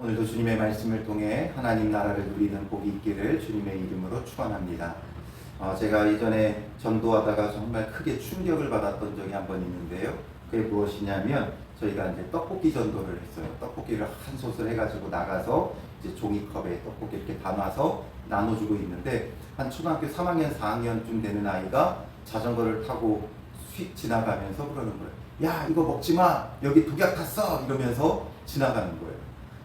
오늘도 주님의 말씀을 통해 하나님 나라를 누리는 복이 있기를 주님의 이름으로 축원합니다. 어, 제가 예전에 전도하다가 정말 크게 충격을 받았던 적이 한 번 있는데요. 그게 무엇이냐면 저희가 이제 떡볶이 전도를 했어요. 떡볶이를 한 솥을 해가지고 나가서 이제 종이컵에 떡볶이 이렇게 담아서 나눠주고 있는데 한 초등학교 3학년, 4학년쯤 되는 아이가 자전거를 타고 휙 지나가면서 그러는 거예요. 야 이거 먹지 마. 여기 독약 탔어. 이러면서 지나가는 거예요.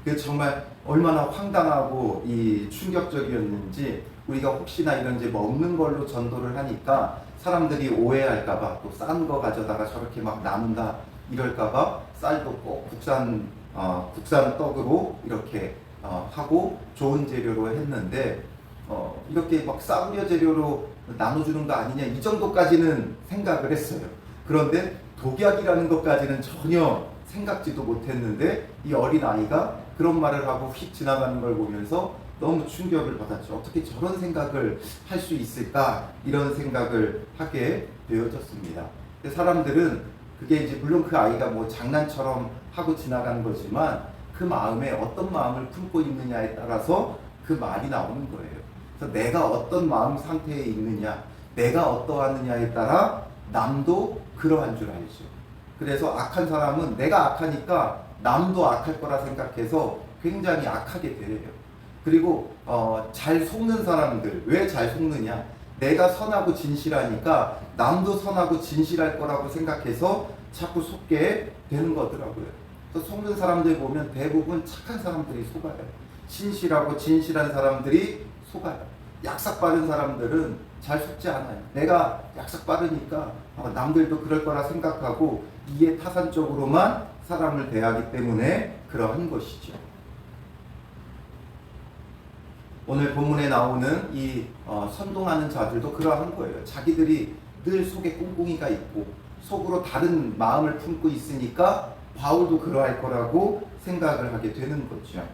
그 정말 얼마나 황당하고 이 충격적이었는지 우리가 혹시나 이런 이제 먹는 걸로 전도를 하니까 사람들이 오해할까봐 또 싼 거 가져다가 저렇게 막 나눈다 이럴까봐 쌀도 꼭 국산 어, 국산 떡으로 이렇게 어, 하고 좋은 재료로 했는데 어, 이렇게 막 싸구려 재료로 나눠주는 거 아니냐 이 정도까지는 생각을 했어요. 그런데 독약이라는 것까지는 전혀 생각지도 못했는데 이 어린 아이가 그런 말을 하고 휙 지나가는 걸 보면서 너무 충격을 받았죠. 어떻게 저런 생각을 할 수 있을까 이런 생각을 하게 되어졌습니다. 사람들은 그게 이제 물론 그 아이가 뭐 장난처럼 하고 지나가는 거지만 그 마음에 어떤 마음을 품고 있느냐에 따라서 그 말이 나오는 거예요. 그래서 내가 어떤 마음 상태에 있느냐, 내가 어떠하느냐에 따라 남도 그러한 줄 알죠. 그래서 악한 사람은 내가 악하니까 남도 악할 거라 생각해서 굉장히 악하게 돼요. 그리고 어, 잘 속는 사람들 왜 잘 속느냐? 내가 선하고 진실하니까 남도 선하고 진실할 거라고 생각해서 자꾸 속게 되는 거더라고요. 그래서 속는 사람들 보면 대부분 착한 사람들이 속아요. 신실하고 진실한 사람들이 속아요. 약삭 빠른 사람들은 잘 속지 않아요. 내가 약삭 빠르니까 어, 남들도 그럴 거라 생각하고 이해 타산적으로만 사람을 대하기 때문에 그러한 것이죠. 오늘 본문에 나오는 이 어, 선동하는 자들도 그러한 거예요. 자기들이 늘 속에 꿍꿍이가 있고 속으로 다른 마음을 품고 있으니까 바울도 그러할 거라고 생각을 하게 되는 거죠.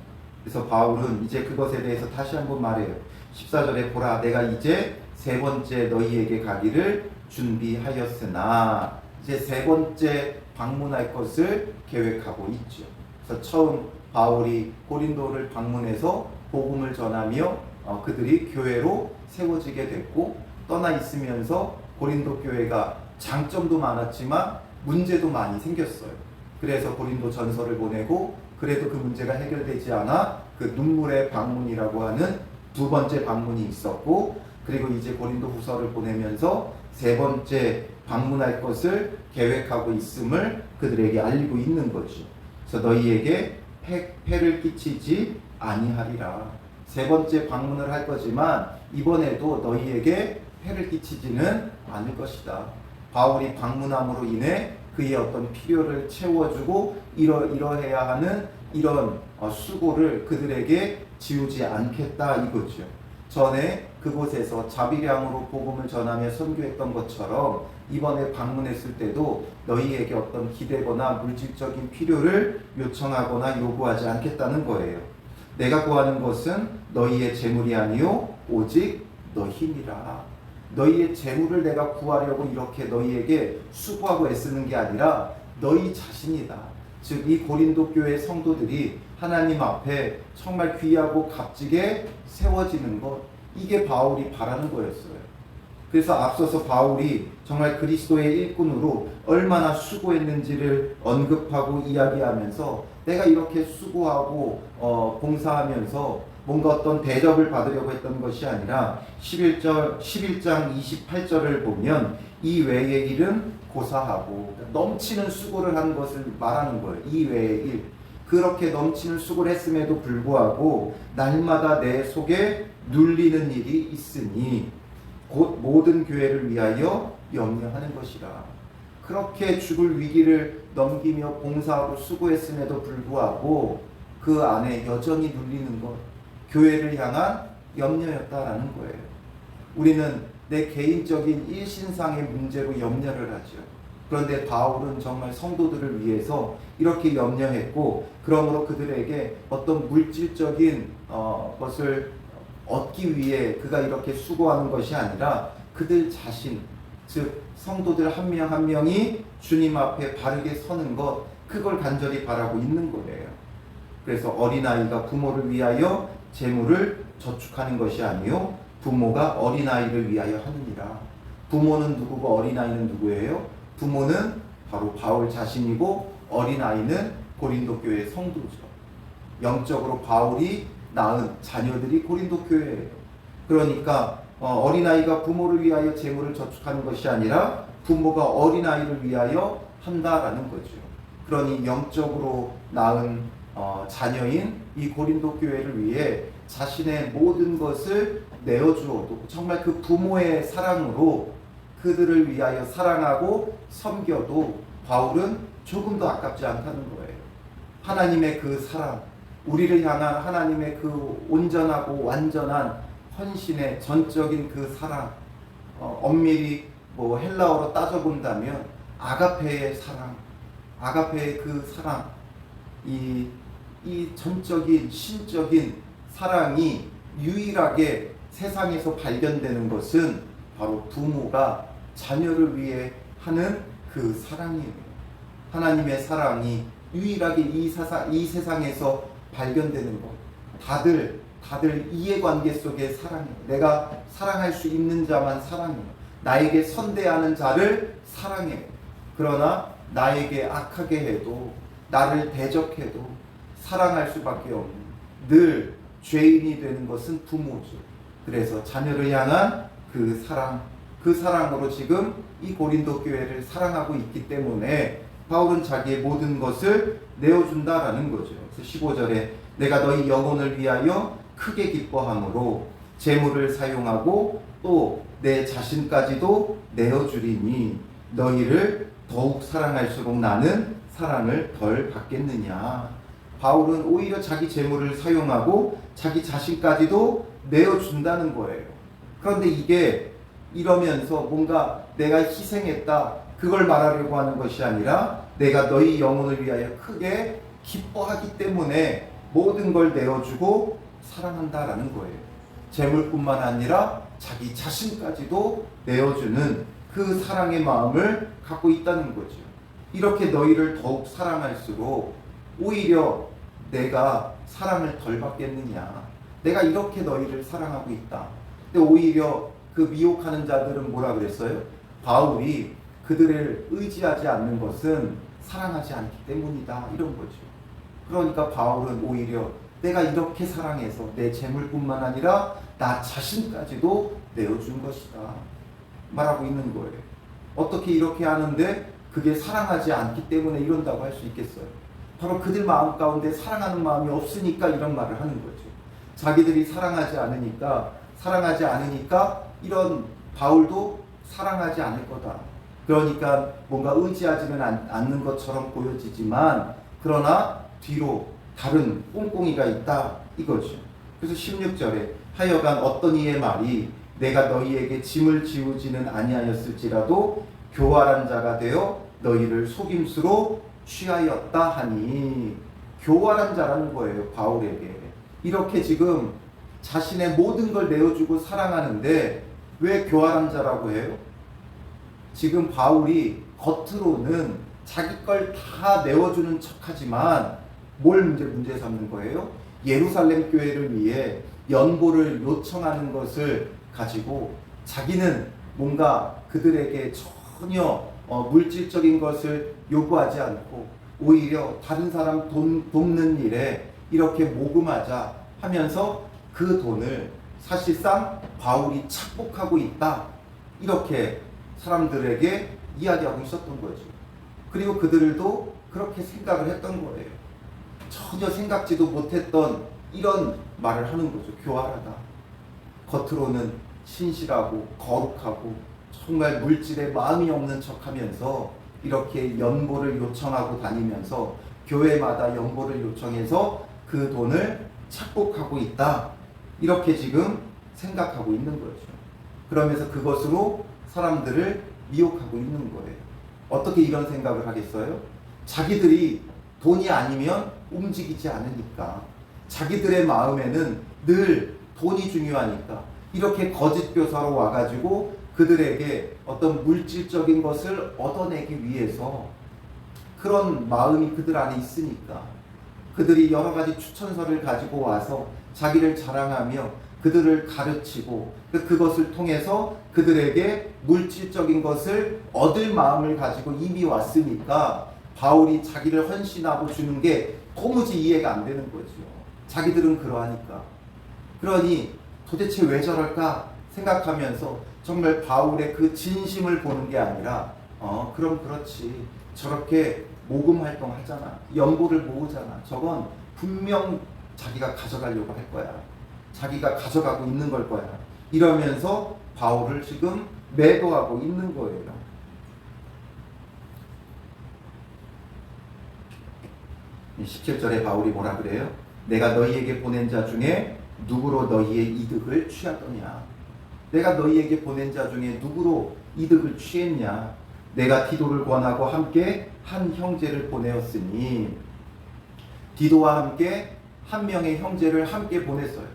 그래서 바울은 이제 그것에 대해서 다시 한번 말해요. 14절에 보라 내가 이제 세 번째 너희에게 가기를 준비하였으나 이제 세 번째 방문할 것을 계획하고 있죠. 그래서 처음 바울이 고린도를 방문해서 복음을 전하며 어, 그들이 교회로 세워지게 됐고 떠나 있으면서 고린도 교회가 장점도 많았지만 문제도 많이 생겼어요. 그래서 고린도 전서를 보내고 그래도 그 문제가 해결되지 않아 그 눈물의 방문이라고 하는 두 번째 방문이 있었고 그리고 이제 고린도 후서를 보내면서 세 번째 방문할 것을 계획하고 있음을 그들에게 알리고 있는 거죠. 그래서 너희에게 해, 해를 끼치지 아니하리라. 세 번째 방문을 할 거지만 이번에도 너희에게 해를 끼치지는 않을 것이다. 바울이 방문함으로 인해 그의 어떤 필요를 채워주고 이러 이러해야 하는 이런 어, 수고를 그들에게 지우지 않겠다 이거죠. 전에 그곳에서 자비량으로 복음을 전하며 선교했던 것처럼 이번에 방문했을 때도 너희에게 어떤 기대거나 물질적인 필요를 요청하거나 요구하지 않겠다는 거예요. 내가 구하는 것은 너희의 재물이 아니요 오직 너희니라. 너희의 재물을 내가 구하려고 이렇게 너희에게 수고하고 애쓰는 게 아니라 너희 자신이다. 즉 이 고린도 교회 성도들이 하나님 앞에 정말 귀하고 값지게 세워지는 것 이게 바울이 바라는 거였어요. 그래서 앞서서 바울이 정말 그리스도의 일꾼으로 얼마나 수고했는지를 언급하고 이야기하면서 내가 이렇게 수고하고 어, 봉사하면서 뭔가 어떤 대접을 받으려고 했던 것이 아니라 11절 11장 28절을 보면 이 외의 일은 고사하고 넘치는 수고를 한 것을 말하는 거예요. 이 외의 일. 그렇게 넘치는 수고를 했음에도 불구하고 날마다 내 속에 눌리는 일이 있으니 곧 모든 교회를 위하여 염려하는 것이라. 그렇게 죽을 위기를 넘기며 봉사하고 수고했음에도 불구하고 그 안에 여전히 눌리는 것, 교회를 향한 염려였다라는 거예요. 우리는 내 개인적인 일신상의 문제로 염려를 하죠. 그런데 바울은 정말 성도들을 위해서 이렇게 염려했고, 그러므로 그들에게 어떤 물질적인 어, 것을 얻기 위해 그가 이렇게 수고하는 것이 아니라 그들 자신, 즉 성도들 한명한 명이 주님 앞에 바르게 서는 것, 그걸 간절히 바라고 있는 거예요. 그래서 어린아이가 부모를 위하여 재물을 저축하는 것이 아니요 부모가 어린아이를 위하여 하느니라. 부모는 누구고 어린아이는 누구예요? 부모는 바로 바울 자신이고 어린아이는 고린도 교회 성도죠. 영적으로 바울이 낳은 자녀들이 고린도 교회예요. 그러니까 어, 어린아이가 부모를 위하여 재물을 저축하는 것이 아니라 부모가 어린아이를 위하여 한다라는 거죠. 그러니 영적으로 낳은 어, 자녀인 이 고린도 교회를 위해 자신의 모든 것을 내어주어도 정말 그 부모의 사랑으로 그들을 위하여 사랑하고 섬겨도 바울은 조금도 아깝지 않다는 거예요. 하나님의 그 사랑, 우리를 향한 하나님의 그 온전하고 완전한 헌신의 전적인 그 사랑, 어, 엄밀히 뭐 헬라어로 따져본다면 아가페의 사랑, 아가페의 그 사랑, 이, 이 전적인 신적인 사랑이 유일하게 세상에서 발견되는 것은 바로 부모가 자녀를 위해 하는 그 사랑이에요. 하나님의 사랑이 유일하게 이, 사사, 이 세상에서 발견되는 것. 다들 다들 이해관계 속의 사랑이에요. 내가 사랑할 수 있는 자만 사랑해요. 나에게 선대하는 자를 사랑해요. 그러나 나에게 악하게 해도 나를 대적해도 사랑할 수밖에 없는 늘 죄인이 되는 것은 부모죠. 그래서 자녀를 향한 그 사랑, 그 사랑으로 지금 이 고린도 교회를 사랑하고 있기 때문에 바울은 자기의 모든 것을 내어준다라는 거죠. 그래서 15절에 내가 너희 영혼을 위하여 크게 기뻐함으로 재물을 사용하고 또 내 자신까지도 내어주리니 너희를 더욱 사랑할수록 나는 사랑을 덜 받겠느냐. 바울은 오히려 자기 재물을 사용하고 자기 자신까지도 내어준다는 거예요. 그런데 이게 이러면서 뭔가 내가 희생했다 그걸 말하려고 하는 것이 아니라 내가 너희 영혼을 위하여 크게 기뻐하기 때문에 모든 걸 내어주고 사랑한다라는 거예요. 재물뿐만 아니라 자기 자신까지도 내어주는 그 사랑의 마음을 갖고 있다는 거죠. 이렇게 너희를 더욱 사랑할수록 오히려 내가 사랑을 덜 받겠느냐. 내가 이렇게 너희를 사랑하고 있다. 근데 오히려 그 미혹하는 자들은 뭐라 그랬어요? 바울이 그들을 의지하지 않는 것은 사랑하지 않기 때문이다. 이런 거죠. 그러니까 바울은 오히려 내가 이렇게 사랑해서 내 재물뿐만 아니라 나 자신까지도 내어준 것이다. 말하고 있는 거예요. 어떻게 이렇게 하는데 그게 사랑하지 않기 때문에 이런다고 할 수 있겠어요. 바로 그들 마음 가운데 사랑하는 마음이 없으니까 이런 말을 하는 거죠. 자기들이 사랑하지 않으니까 사랑하지 않으니까 이런 바울도 사랑하지 않을 거다. 그러니까 뭔가 의지하지는 않- 않는 것처럼 보여지지만 그러나 뒤로 다른 꽁꽁이가 있다 이거죠. 그래서 16절에 하여간 어떤 이의 말이 내가 너희에게 짐을 지우지는 아니하였을지라도 교활한 자가 되어 너희를 속임수로 취하였다 하니 교활한 자라는 거예요 바울에게 이렇게 지금 자신의 모든 걸 내어주고 사랑하는데 왜 교활한 자라고 해요? 지금 바울이 겉으로는 자기 걸 다 내어주는 척하지만 뭘 문제 문제 삼는 거예요? 예루살렘 교회를 위해 연보를 요청하는 것을 가지고 자기는 뭔가 그들에게 전혀 어, 물질적인 것을 요구하지 않고 오히려 다른 사람 돈 돕는 일에 이렇게 모금하자 하면서 그 돈을 사실상 바울이 착복하고 있다 이렇게 사람들에게 이야기하고 있었던 거죠. 그리고 그들도 그렇게 생각을 했던 거예요. 전혀 생각지도 못했던 이런 말을 하는 거죠. 교활하다. 겉으로는 신실하고 거룩하고 정말 물질에 마음이 없는 척 하면서 이렇게 연보를 요청하고 다니면서 교회마다 연보를 요청해서 그 돈을 착복하고 있다. 이렇게 지금 생각하고 있는 거죠. 그러면서 그것으로 사람들을 미혹하고 있는 거예요. 어떻게 이런 생각을 하겠어요? 자기들이 돈이 아니면 움직이지 않으니까. 자기들의 마음에는 늘 돈이 중요하니까. 이렇게 거짓 교사로 와가지고 그들에게 어떤 물질적인 것을 얻어내기 위해서 그런 마음이 그들 안에 있으니까. 그들이 여러 가지 추천서를 가지고 와서 자기를 자랑하며 그들을 가르치고 그- 그것을 통해서 그들에게 물질적인 것을 얻을 마음을 가지고 이미 왔으니까 바울이 자기를 헌신하고 주는 게 도무지 이해가 안 되는 거죠. 자기들은 그러하니까. 그러니 도대체 왜 저럴까 생각하면서 정말 바울의 그 진심을 보는 게 아니라 어 그럼 그렇지 저렇게 모금 활동 하잖아 연보를 모으잖아 저건 분명 자기가 가져가려고 할 거야 자기가 가져가고 있는 걸 거야 이러면서 바울을 지금 매도하고 있는 거예요. 17절에 바울이 뭐라 그래요? 내가 너희에게 보낸 자 중에 누구로 너희의 이득을 취하더냐? 내가 너희에게 보낸 자 중에 누구로 이득을 취했냐? 내가 디도를 권하고 함께 한 형제를 보내었으니 디도와 함께 한 명의 형제를 함께 보냈어요.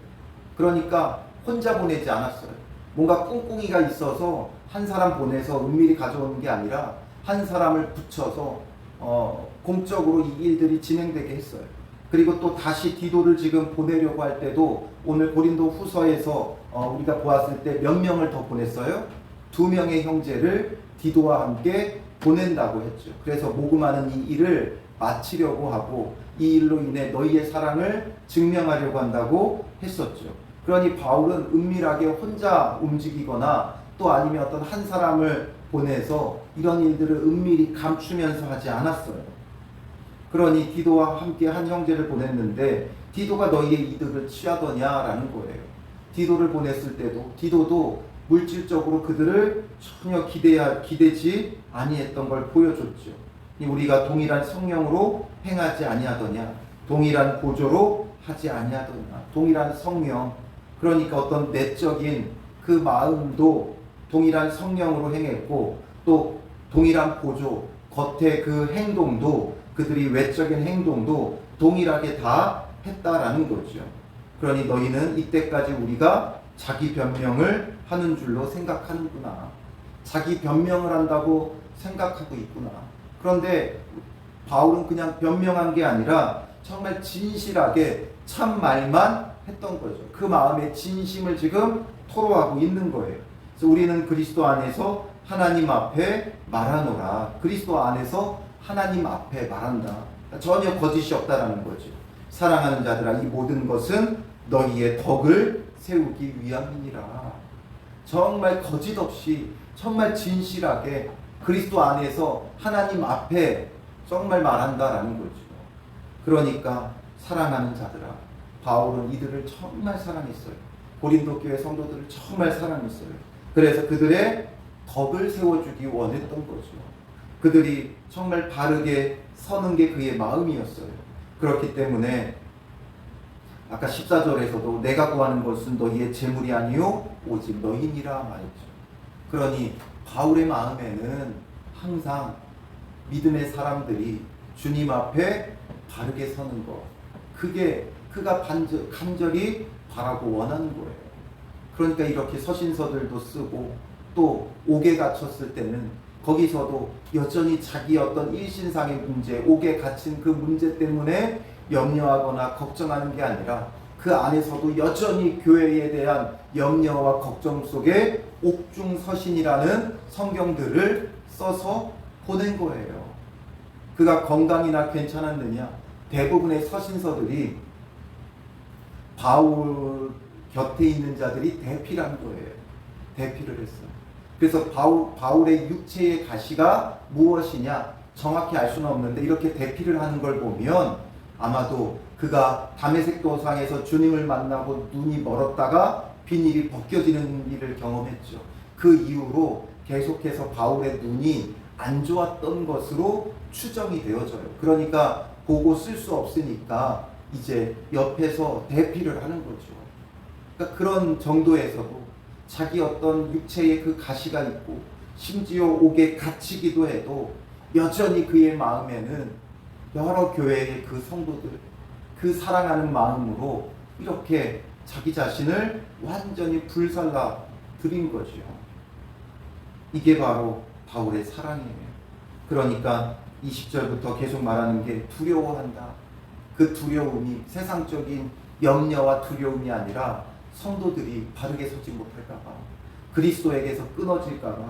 그러니까 혼자 보내지 않았어요. 뭔가 꿍꿍이가 있어서 한 사람 보내서 은밀히 가져오는 게 아니라 한 사람을 붙여서 어, 공적으로 이 일들이 진행되게 했어요. 그리고 또 다시 디도를 지금 보내려고 할 때도 오늘 고린도 후서에서 어, 우리가 보았을 때 몇 명을 더 보냈어요? 두 명의 형제를 디도와 함께 보낸다고 했죠. 그래서 모금하는 이 일을 마치려고 하고 이 일로 인해 너희의 사랑을 증명하려고 한다고 했었죠. 그러니 바울은 은밀하게 혼자 움직이거나 또 아니면 어떤 한 사람을 보내서 이런 일들을 은밀히 감추면서 하지 않았어요. 그러니 디도와 함께 한 형제를 보냈는데 디도가 너희의 이득을 취하더냐라는 거예요. 디도를 보냈을 때도 디도도 물질적으로 그들을 전혀 기대하, 기대지 아니했던 걸 보여줬죠. 우리가 동일한 성령으로 행하지 아니하더냐, 동일한 보조로 하지 아니하더냐, 동일한 성령. 그러니까 어떤 내적인 그 마음도 동일한 성령으로 행했고 또 동일한 보조, 겉의 그 행동도 그들이 외적인 행동도 동일하게 다 했다라는 거죠. 그러니 너희는 이때까지 우리가 자기 변명을 하는 줄로 생각하는구나. 자기 변명을 한다고 생각하고 있구나. 그런데 바울은 그냥 변명한 게 아니라 정말 진실하게 참 말만 했던 거죠. 그 마음의 진심을 지금 토로하고 있는 거예요. 그래서 우리는 그리스도 안에서 하나님 앞에 말하노라. 그리스도 안에서 하나님 앞에 말한다. 전혀 거짓이 없다라는 거죠. 사랑하는 자들아, 이 모든 것은 너희의 덕을 세우기 위함이니라. 정말 거짓 없이, 정말 진실하게 그리스도 안에서 하나님 앞에 정말 말한다라는 거죠. 그러니까 사랑하는 자들아, 바울은 이들을 정말 사랑했어요. 고린도 교회 성도들을 정말 사랑했어요. 그래서 그들의 덕을 세워주기 원했던 거죠. 그들이 정말 바르게 서는 게 그의 마음이었어요. 그렇기 때문에 아까 14절에서도 내가 구하는 것은 너희의 재물이 아니요 오직 너희니라 말했죠. 그러니 바울의 마음에는 항상 믿음의 사람들이 주님 앞에 바르게 서는 것 그게 그가 반절, 간절히 바라고 원하는 거예요. 그러니까 이렇게 서신서들도 쓰고 또 옥에 갇혔을 때는 거기서도 여전히 자기 어떤 일신상의 문제, 옥에 갇힌 그 문제 때문에 염려하거나 걱정하는 게 아니라 그 안에서도 여전히 교회에 대한 염려와 걱정 속에 옥중서신이라는 성경들을 써서 보낸 거예요. 그가 건강이나 괜찮았느냐? 대부분의 서신서들이 바울 곁에 있는 자들이 대피란 거예요. 대피를 했어요. 그래서 바울, 바울의 육체의 가시가 무엇이냐 정확히 알 수는 없는데 이렇게 대피를 하는 걸 보면 아마도 그가 담에색 도상에서 주님을 만나고 눈이 멀었다가 비닐이 벗겨지는 일을 경험했죠. 그 이후로 계속해서 바울의 눈이 안 좋았던 것으로 추정이 되어져요. 그러니까 보고 쓸 수 없으니까 이제 옆에서 대피를 하는 거죠. 그러니까 그런 정도에서도 자기 어떤 육체의 그 가시가 있고 심지어 옥에 갇히기도 해도 여전히 그의 마음에는 여러 교회의 그 성도들 그 사랑하는 마음으로 이렇게 자기 자신을 완전히 불살라 드린 거죠. 이게 바로 바울의 사랑이에요. 그러니까 20절부터 계속 말하는 게 두려워한다. 그 두려움이 세상적인 염려와 두려움이 아니라 성도들이 바르게 서지 못할까봐 그리스도에게서 끊어질까봐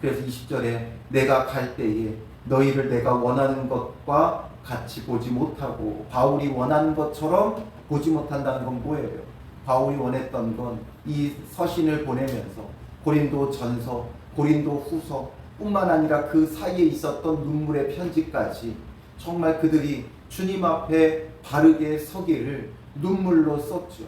그래서 20절에 내가 갈 때에 너희를 내가 원하는 것과 같이 보지 못하고 바울이 원하는 것처럼 보지 못한다는 건 뭐예요? 바울이 원했던 건 이 서신을 보내면서 고린도 전서, 고린도 후서 뿐만 아니라 그 사이에 있었던 눈물의 편지까지 정말 그들이 주님 앞에 바르게 서기를 눈물로 썼죠.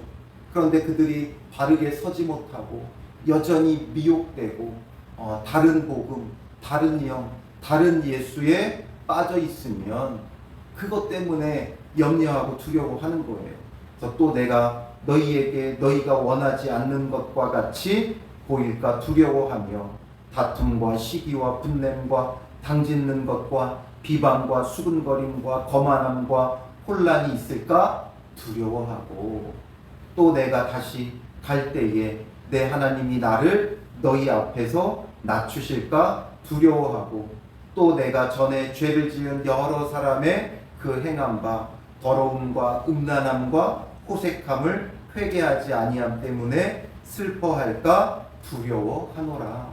그런데 그들이 바르게 서지 못하고 여전히 미혹되고 어, 다른 복음, 다른 영, 다른 예수에 빠져 있으면 그것 때문에 염려하고 두려워하는 거예요. 그래서 또 내가 너희에게 너희가 원하지 않는 것과 같이 보일까 두려워하며 다툼과 시기와 분냄과 당짓는 것과 비방과 수근거림과 거만함과 혼란이 있을까 두려워하고 또 내가 다시 갈 때에 내 하나님이 나를 너희 앞에서 낮추실까 두려워하고 또 내가 전에 죄를 지은 여러 사람의 그바 더러움과 음란함과 호색함을 회개하지 아니함 때문에 슬퍼할까 두려워하노라.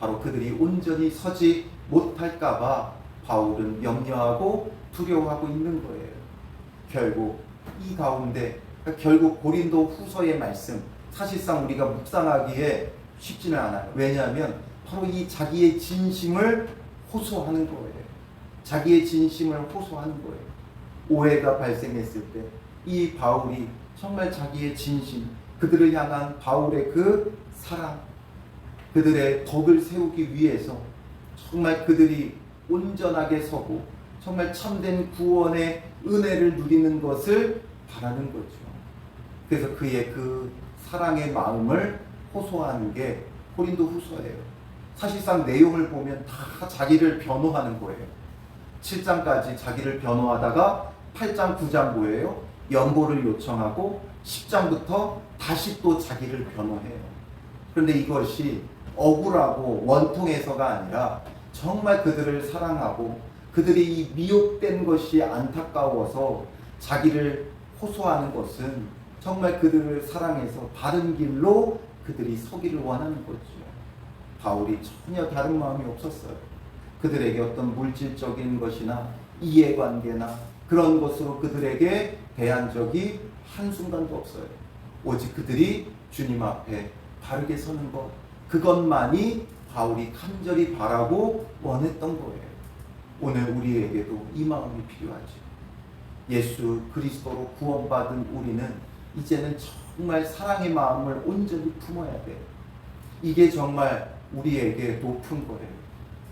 바로 그들이 온전히 서지 못할까봐 바울은 염려하고 두려워하고 있는 거예요. 결국 이 가운데 그러니까 결국 고린도 후서의 말씀 사실상 우리가 묵상하기에 쉽지는 않아요. 왜냐하면 바로 이 자기의 진심을 호소하는 거예요. 자기의 진심을 호소하는 거예요. 오해가 발생했을 때 이 바울이 정말 자기의 진심, 그들을 향한 바울의 그 사랑, 그들의 덕을 세우기 위해서 정말 그들이 온전하게 서고 정말 참된 구원의 은혜를 누리는 것을 바라는 거죠. 그래서 그의 그 사랑의 마음을 호소하는 게 고린도 후서예요. 사실상 내용을 보면 다 자기를 변호하는 거예요. 7장까지 자기를 변호하다가 8장, 9장 뭐예요? 연보를 요청하고 10장부터 다시 또 자기를 변호해요. 그런데 이것이 억울하고 원통해서가 아니라 정말 그들을 사랑하고 그들이 이 미혹된 것이 안타까워서 자기를 호소하는 것은 정말 그들을 사랑해서 바른 길로 그들이 서기를 원하는 거죠. 바울이 전혀 다른 마음이 없었어요. 그들에게 어떤 물질적인 것이나 이해관계나 그런 것으로 그들에게 대한 적이 한순간도 없어요. 오직 그들이 주님 앞에 바르게 서는 것, 그것만이 바울이 간절히 바라고 원했던 거예요. 오늘 우리에게도 이 마음이 필요하죠. 예수 그리스도로 구원받은 우리는 이제는 정말 사랑의 마음을 온전히 품어야 돼요. 이게 정말 우리에게 높은 거예요.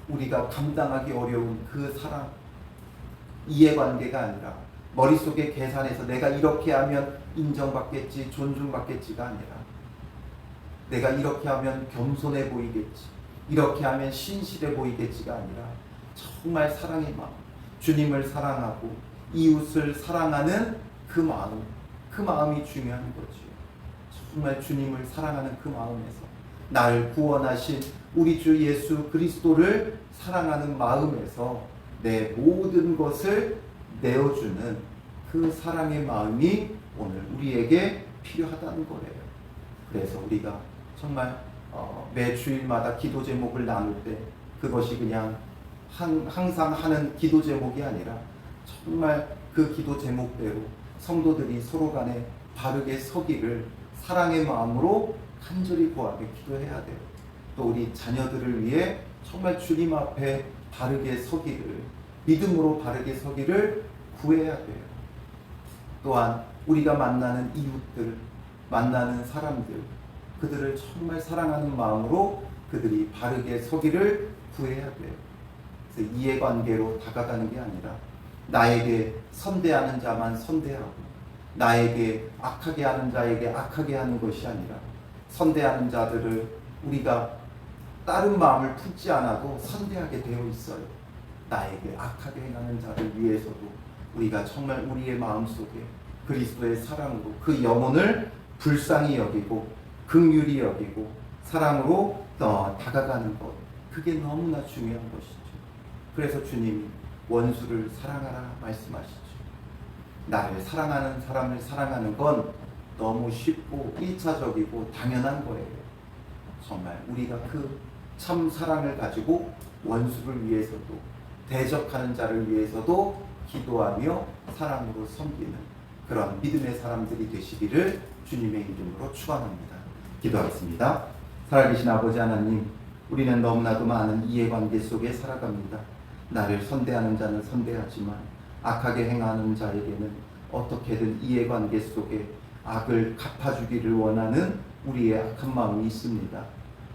우리가 감당하기 어려운 그 사랑, 이해관계가 아니라 머릿속에 계산해서 내가 이렇게 하면 인정받겠지, 존중받겠지가 아니라 내가 이렇게 하면 겸손해 보이겠지, 이렇게 하면 신실해 보이겠지가 아니라 정말 사랑의 마음, 주님을 사랑하고 이웃을 사랑하는 그 마음, 그 마음이 중요한 거지. 정말 주님을 사랑하는 그 마음에서 나를 구원하신 우리 주 예수 그리스도를 사랑하는 마음에서 내 모든 것을 내어주는 그 사랑의 마음이 오늘 우리에게 필요하다는 거예요. 그래서 우리가 정말 어, 매 주일마다 기도 제목을 나눌 때 그것이 그냥 한, 항상 하는 기도 제목이 아니라 정말 그 기도 제목대로 성도들이 서로 간에 바르게 서기를 사랑의 마음으로 간절히 구하게 기도해야 돼요. 또 우리 자녀들을 위해 정말 주님 앞에 바르게 서기를 믿음으로 바르게 서기를 구해야 돼요. 또한 우리가 만나는 이웃들, 만나는 사람들, 그들을 정말 사랑하는 마음으로 그들이 바르게 서기를 구해야 돼요. 그래서 이해관계로 다가가는 게 아니라 나에게 선대하는 자만 선대하고 나에게 악하게 하는 자에게 악하게 하는 것이 아니라 선대하는 자들을 우리가 다른 마음을 품지 않아도 선대하게 되어 있어요. 나에게 악하게 행하는 자를 위해서도 우리가 정말 우리의 마음속에 그리스도의 사랑으로 그 영혼을 불쌍히 여기고 긍휼히 여기고 사랑으로 어, 다가가는 것 그게 너무나 중요한 것이죠. 그래서 주님이 원수를 사랑하라 말씀하시죠. 나를 사랑하는 사람을 사랑하는 건 너무 쉽고 일차적이고 당연한 거예요. 정말 우리가 그 참 사랑을 가지고 원수를 위해서도 대적하는 자를 위해서도 기도하며 사랑으로 섬기는 그런 믿음의 사람들이 되시기를 주님의 이름으로 축원합니다. 기도하겠습니다. 살아계신 아버지 하나님, 우리는 너무나도 많은 이해관계 속에 살아갑니다. 나를 선대하는 자는 선대하지만 악하게 행하는 자에게는 어떻게든 이해관계 속에 악을 갚아주기를 원하는 우리의 악한 마음이 있습니다.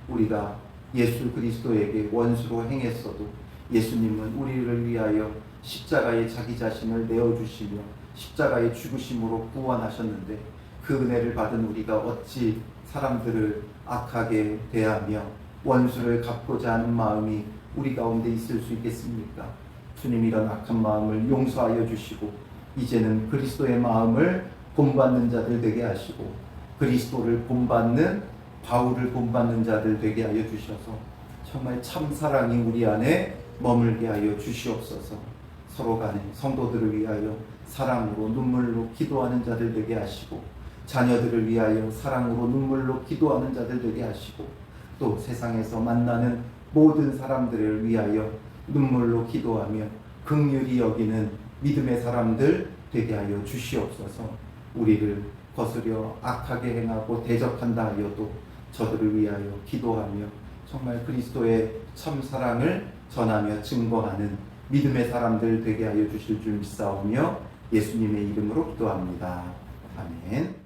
우리가 예수 그리스도에게 원수로 행했어도 예수님은 우리를 위하여 십자가에 자기 자신을 내어주시며 십자가의 죽으심으로 구원하셨는데 그 은혜를 받은 우리가 어찌 사람들을 악하게 대하며 원수를 갚고자 하는 마음이 우리 가운데 있을 수 있겠습니까? 주님 이런 악한 마음을 용서하여 주시고 이제는 그리스도의 마음을 본받는 자들 되게 하시고 그리스도를 본받는 바울을 본받는 자들 되게 하여 주셔서 정말 참 사랑이 우리 안에 머물게 하여 주시옵소서. 서로 간에 성도들을 위하여 사랑으로 눈물로 기도하는 자들 되게 하시고 자녀들을 위하여 사랑으로 눈물로 기도하는 자들 되게 하시고 또 세상에서 만나는 모든 사람들을 위하여 눈물로 기도하며 극률이 여기는 믿음의 사람들 되게 하여 주시옵소서. 우리를 거스려 악하게 행하고 대적한다 하여도 저들을 위하여 기도하며 정말 그리스도의 참 사랑을 전하며 증거하는 믿음의 사람들 되게 하여 주실 줄 믿사오며 예수님의 이름으로 기도합니다. 아멘.